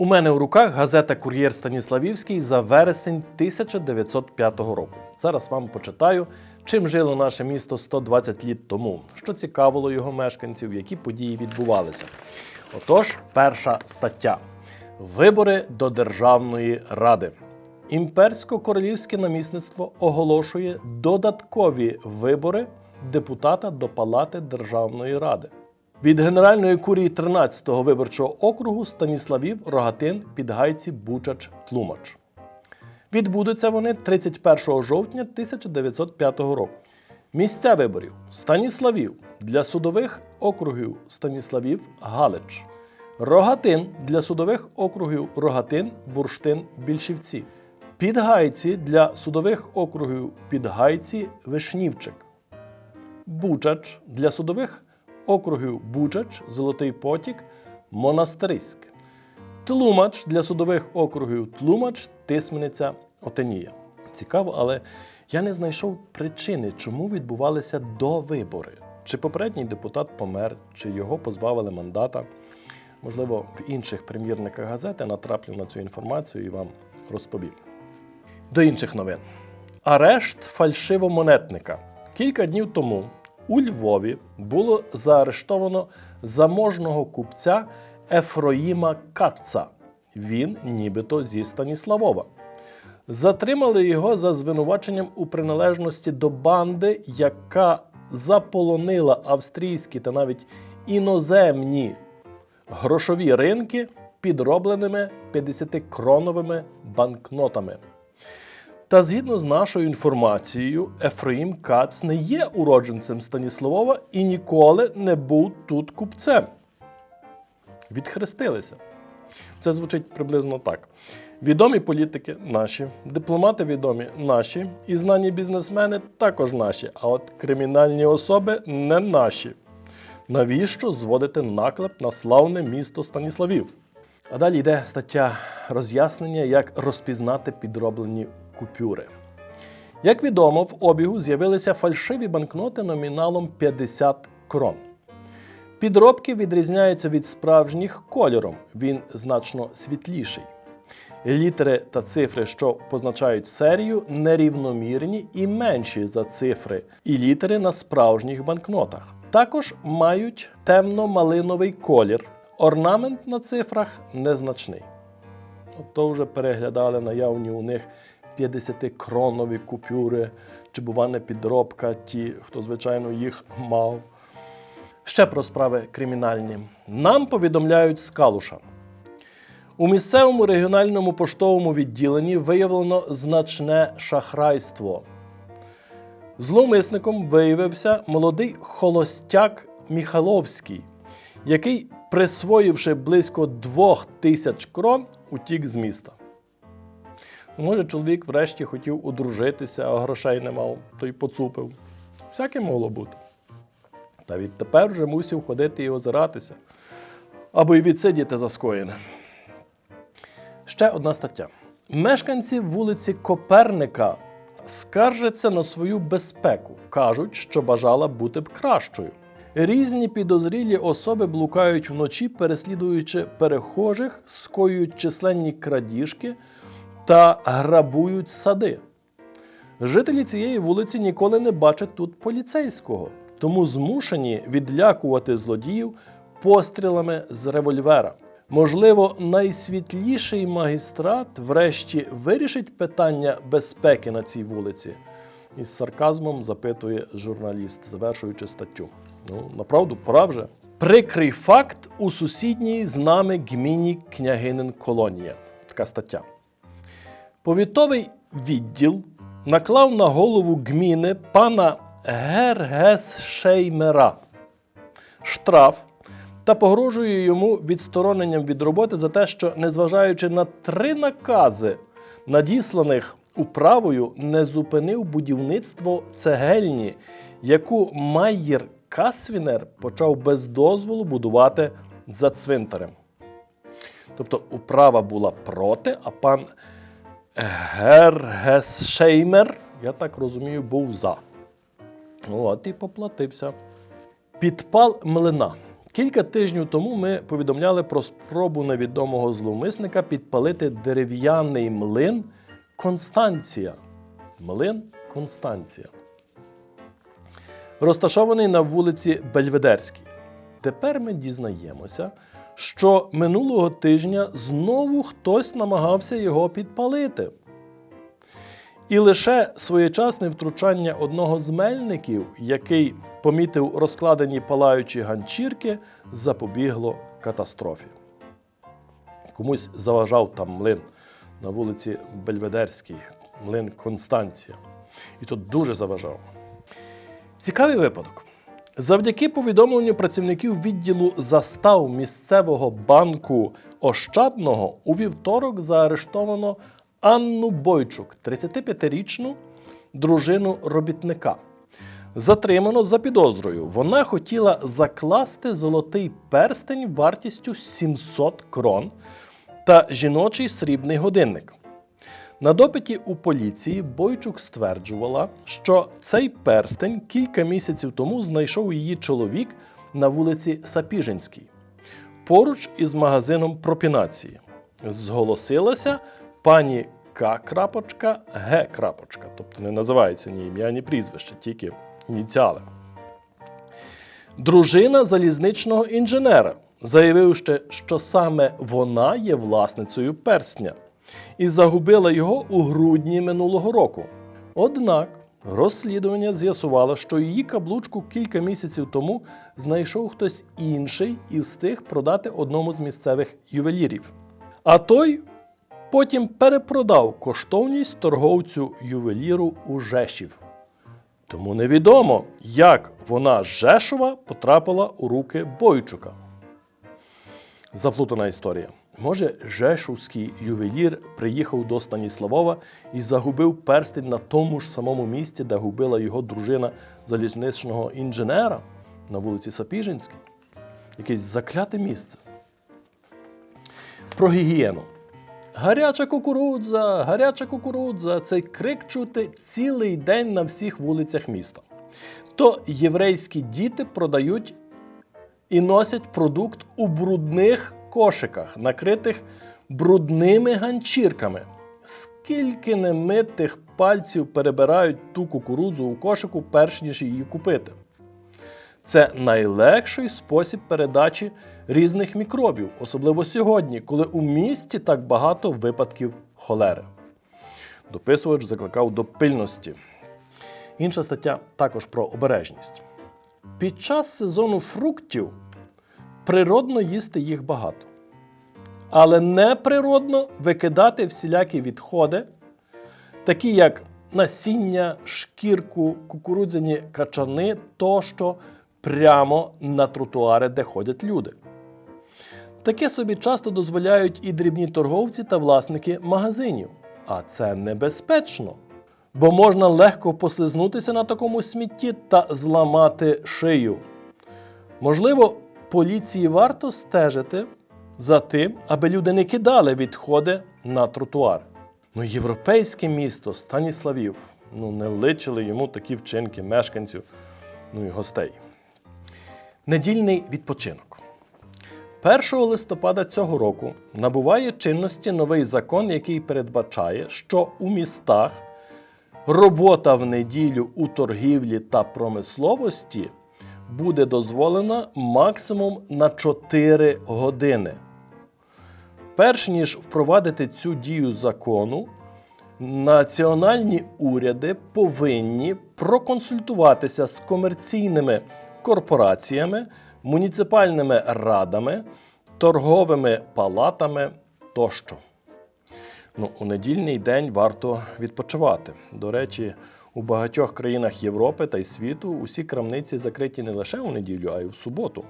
У мене у руках газета Кур'єр Станіславівський за вересень 1905 року. Зараз вам почитаю, чим жило наше місто 120 літ тому, що цікавило його мешканців, які події відбувалися. Отож, перша стаття: Вибори до Державної Ради. Імперсько-королівське намісництво оголошує додаткові вибори депутата до Палати Державної Ради. Від Генеральної курії 13-го виборчого округу Станіславів, Рогатин, Підгайці, Бучач, Тлумач. Відбудуться вони 31 жовтня 1905 року. Місця виборів Станіславів для судових округів Станіславів, Галич. Рогатин для судових округів Рогатин, Бурштин, Більшівці. Підгайці для судових округів Підгайці, Вишнівчик. Бучач для судових округів Бучач, Золотий Потік, Монастириськ. Тлумач для судових округів Тлумач, Тисмениця, Отенія. Цікаво, але я не знайшов причини, чому відбувалися довибори. Чи попередній депутат помер, чи його позбавили мандата. Можливо, в інших прем'єрниках газети натраплю на цю інформацію і вам розповім. До інших новин. Арешт фальшивомонетника. Кілька днів тому у Львові було заарештовано заможного купця Ефроїма Каца. Він нібито зі Станіславова. Затримали його за звинуваченням у приналежності до банди, яка заполонила австрійські та навіть іноземні грошові ринки підробленими 50-кроновими банкнотами. Та згідно з нашою інформацією, Ефраїм Кац не є уродженцем Станіславова і ніколи не був тут купцем. Відхрестилися. Це звучить приблизно так. Відомі політики наші, дипломати відомі наші, і знані бізнесмени також наші, а от кримінальні особи не наші. Навіщо зводити наклеп на славне місто Станіславів? А далі йде стаття роз'яснення, як розпізнати підроблені купюри. Як відомо, в обігу з'явилися фальшиві банкноти номіналом 50 крон. Підробки відрізняються від справжніх кольором, він значно світліший. Літери та цифри, що позначають серію, нерівномірні і менші за цифри і літери на справжніх банкнотах. Також мають темно-малиновий колір. Орнамент на цифрах незначний. От То вже переглядали наявні у них 50-кронові купюри, чи бува не підробка, ті, хто, звичайно, їх мав. Ще про справи кримінальні. Нам повідомляють з Калуша. У місцевому регіональному поштовому відділенні виявлено значне шахрайство. Зловмисником виявився молодий холостяк Міхаловський, який, присвоївши близько двох тисяч крон, утік з міста. Може, чоловік врешті хотів одружитися, а грошей не мав, то й поцупив. Всяке могло бути. Та відтепер вже мусив ходити і озиратися, або й відсидіти за скоєне. Ще одна стаття. Мешканці вулиці Коперника скаржаться на свою безпеку. Кажуть, що бажала бути б кращою. Різні підозрілі особи блукають вночі, переслідуючи перехожих, скоюють численні крадіжки та грабують сади. Жителі цієї вулиці ніколи не бачать тут поліцейського, тому змушені відлякувати злодіїв пострілами з револьвера. Можливо, найсвітліший магістрат врешті вирішить питання безпеки на цій вулиці. Із сарказмом запитує журналіст, завершуючи статтю. Ну, направду, пора вже. Прикрий факт у сусідній з нами гміні княгинин колонія. Така стаття. Повітовий відділ наклав на голову гміни пана Гергесшеймера штраф та погрожує йому відстороненням від роботи за те, що, незважаючи на три накази, надісланих управою, не зупинив будівництво цегельні, яку Майєр Касвінер почав без дозволу будувати за цвинтарем. Тобто управа була проти, а пан Гергесшеймер, я так розумію, був за. От і поплатився. Підпал млина. Кілька тижнів тому ми повідомляли про спробу невідомого зловмисника підпалити дерев'яний млин Констанція. Млин Констанція. Розташований на вулиці Бельведерській. Тепер ми дізнаємося, що минулого тижня знову хтось намагався його підпалити. І лише своєчасне втручання одного з мельників, який помітив розкладені палаючі ганчірки, запобігло катастрофі. Комусь заважав там млин на вулиці Бельведерській, млин Констанція. І тут дуже заважав. Цікавий випадок. Завдяки повідомленню працівників відділу застав місцевого банку Ощадного у вівторок заарештовано Анну Бойчук, 35-річну дружину робітника. Затримано за підозрою. Вона хотіла закласти золотий перстень вартістю 700 крон та жіночий срібний годинник. На допиті у поліції Бойчук стверджувала, що цей перстень кілька місяців тому знайшов її чоловік на вулиці Сапіжинській, поруч із магазином пропінації. Зголосилася пані К. крапочка Г. крапочка. Тобто не називається ні ім'я, ні прізвище, тільки ініціали. Дружина залізничного інженера, заявивши, що саме вона є власницею перстня і загубила його у грудні минулого року. Однак розслідування з'ясувало, що її каблучку кілька місяців тому знайшов хтось інший і встиг продати одному з місцевих ювелірів. А той потім перепродав коштовність торговцю ювеліру у Жешів. Тому невідомо, як вона з Жешова потрапила у руки Бойчука. Заплутана історія. Може, Жешовський ювелір приїхав до Станіславова і загубив перстень на тому ж самому місці, де губила його дружина залізничного інженера на вулиці Сапіжинській. Якесь закляте місце. Про гігієну. Гаряча кукурудза, гаряча кукурудза цей крик чути цілий день на всіх вулицях міста. То єврейські діти продають і носять продукт у брудних кошиках, накритих брудними ганчірками. Скільки немитих пальців перебирають ту кукурудзу у кошику, перш ніж її купити. Це найлегший спосіб передачі різних мікробів, особливо сьогодні, коли у місті так багато випадків холери. Дописувач закликав до пильності. Інша стаття також про обережність. Під час сезону фруктів природно їсти їх багато. Але неприродно викидати всілякі відходи, такі як насіння, шкірку, кукурудзяні качани тощо прямо на тротуари, де ходять люди. Таке собі часто дозволяють і дрібні торговці та власники магазинів. А це небезпечно, бо можна легко послизнутися на такому смітті та зламати шию. Можливо, поліції варто стежити за тим, аби люди не кидали відходи на тротуар. Ну, європейське місто Станіславів ну, не личили йому такі вчинки мешканців ну і гостей. Недільний відпочинок. 1 листопада цього року набуває чинності новий закон, який передбачає, що у містах робота в неділю у торгівлі та промисловості буде дозволена максимум на 4 години. Перш ніж впровадити цю дію закону, національні уряди повинні проконсультуватися з комерційними корпораціями, муніципальними радами, торговими палатами тощо. Ну, у недільний день варто відпочивати. До речі, у багатьох країнах Європи та й світу усі крамниці закриті не лише у неділю, а й в суботу.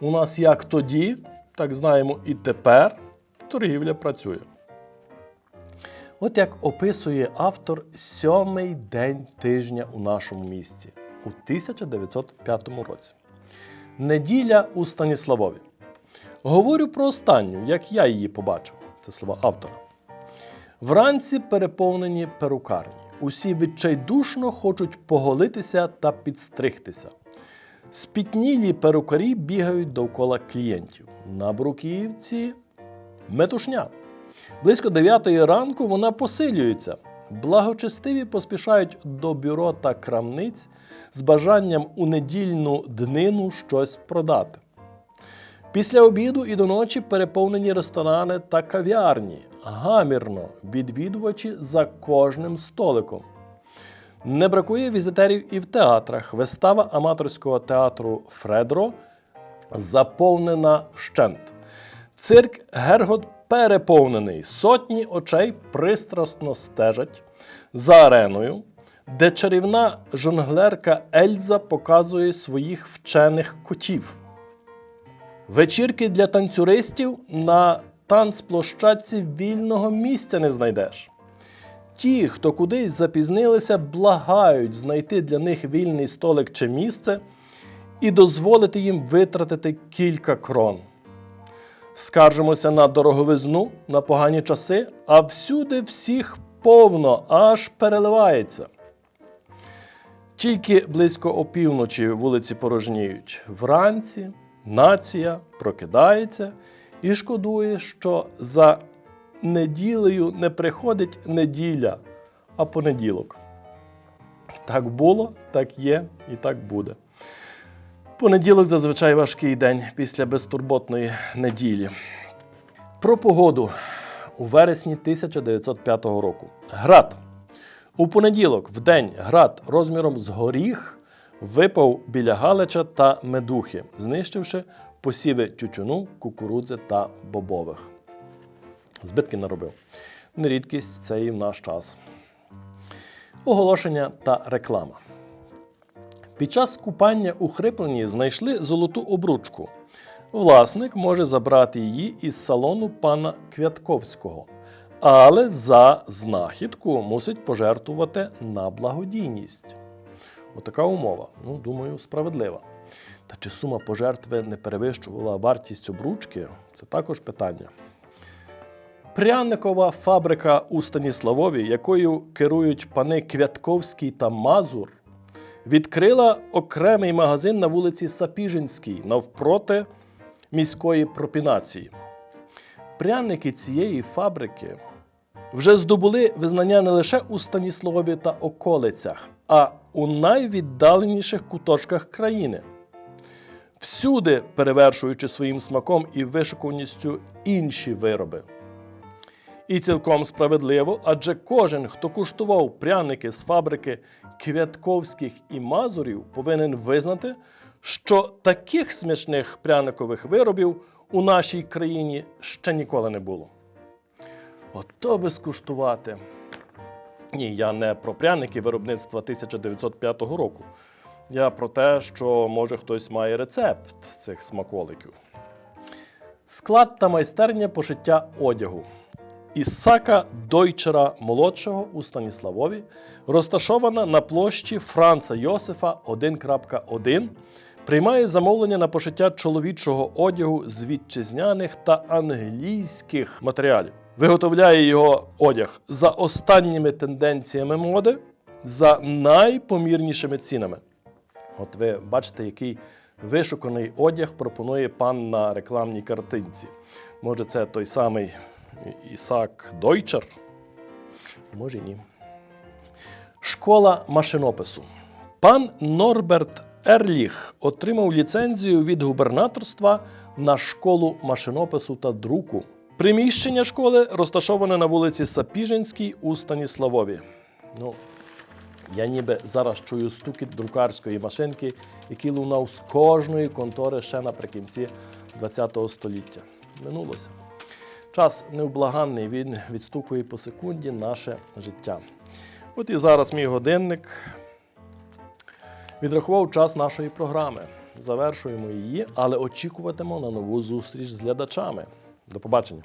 У нас як тоді, так знаємо, і тепер торгівля працює. От як описує автор сьомий день тижня у нашому місті у 1905 році. Неділя у Станіславові. Говорю про останню, як я її побачив. Це слова автора. Вранці переповнені перукарні. Усі відчайдушно хочуть поголитися та підстригтися. Спітнілі перукарі бігають довкола клієнтів. На бруківці метушня. Близько 9 ранку вона посилюється. Благочестиві поспішають до бюро та крамниць з бажанням у недільну днину щось продати. Після обіду і до ночі переповнені ресторани та кав'ярні. Гамірно відвідувачі за кожним столиком. Не бракує візитерів і в театрах. Вистава аматорського театру Фредро заповнена вщент. Цирк Гергот переповнений. Сотні очей пристрасно стежать за ареною, де чарівна жонглерка Ельза показує своїх вчених котів. Вечірки для танцюристів на танцплощадці вільного місця не знайдеш. Ті, хто кудись запізнилися, благають знайти для них вільний столик чи місце і дозволити їм витратити кілька крон. Скаржимося на дороговизну, на погані часи, а всюди всіх повно, аж переливається. Тільки близько опівночі вулиці порожніють. Вранці нація прокидається і шкодує, що за неділею не приходить неділя, а понеділок. Так було, так є і так буде. Понеділок зазвичай важкий день після безтурботної неділі. Про погоду у вересні 1905 року. Град. У понеділок, в день, град розміром з горіх випав біля Галича та Медухи, знищивши посіви тютюну, кукурудзи та бобових. Збитки наробив. Нерідкість це і в наш час. Оголошення та реклама. Під час купання у Хрипленні знайшли золоту обручку. Власник може забрати її із салону пана Квятковського, але за знахідку мусить пожертвувати на благодійність. Отака умова. Ну, думаю, справедлива. Та чи сума пожертви не перевищувала вартість обручки? Це також питання. Пряникова фабрика у Станіславові, якою керують пани Квятковський та Мазур, відкрила окремий магазин на вулиці Сапіжинській навпроти міської пропінації. Пряники цієї фабрики вже здобули визнання не лише у Станіславові та околицях, а у найвіддаленіших куточках країни. Всюди перевершуючи своїм смаком і вишуканістю інші вироби. І цілком справедливо, адже кожен, хто куштував пряники з фабрики Квятковських і Мазурів, повинен визнати, що таких смачних пряникових виробів у нашій країні ще ніколи не було. Ото би скуштувати. Ні, я не про пряники виробництва 1905 року. Я про те, що може хтось має рецепт цих смаколиків. Склад та майстерня пошиття одягу. Ісака Дойчера молодшого у Станіславові розташована на площі Франца Йосифа 1.1, приймає замовлення на пошиття чоловічого одягу з вітчизняних та англійських матеріалів. Виготовляє його одяг за останніми тенденціями моди, за найпомірнішими цінами. От ви бачите, який вишуканий одяг пропонує пан на рекламній картинці. Може, це той самий Ісак Дойчер? Може, ні. Школа машинопису. Пан Норберт Ерліх отримав ліцензію від губернаторства на школу машинопису та друку. Приміщення школи розташоване на вулиці Сапіжинській у Станіславові. Ну, я ніби зараз чую стукіт друкарської машинки, який лунав з кожної контори ще наприкінці ХХ століття. Минулося. Час невблаганний, він відстукує по секунді наше життя. От і зараз мій годинник відрахував час нашої програми. Завершуємо її, але очікуватимемо на нову зустріч з глядачами. До побачення!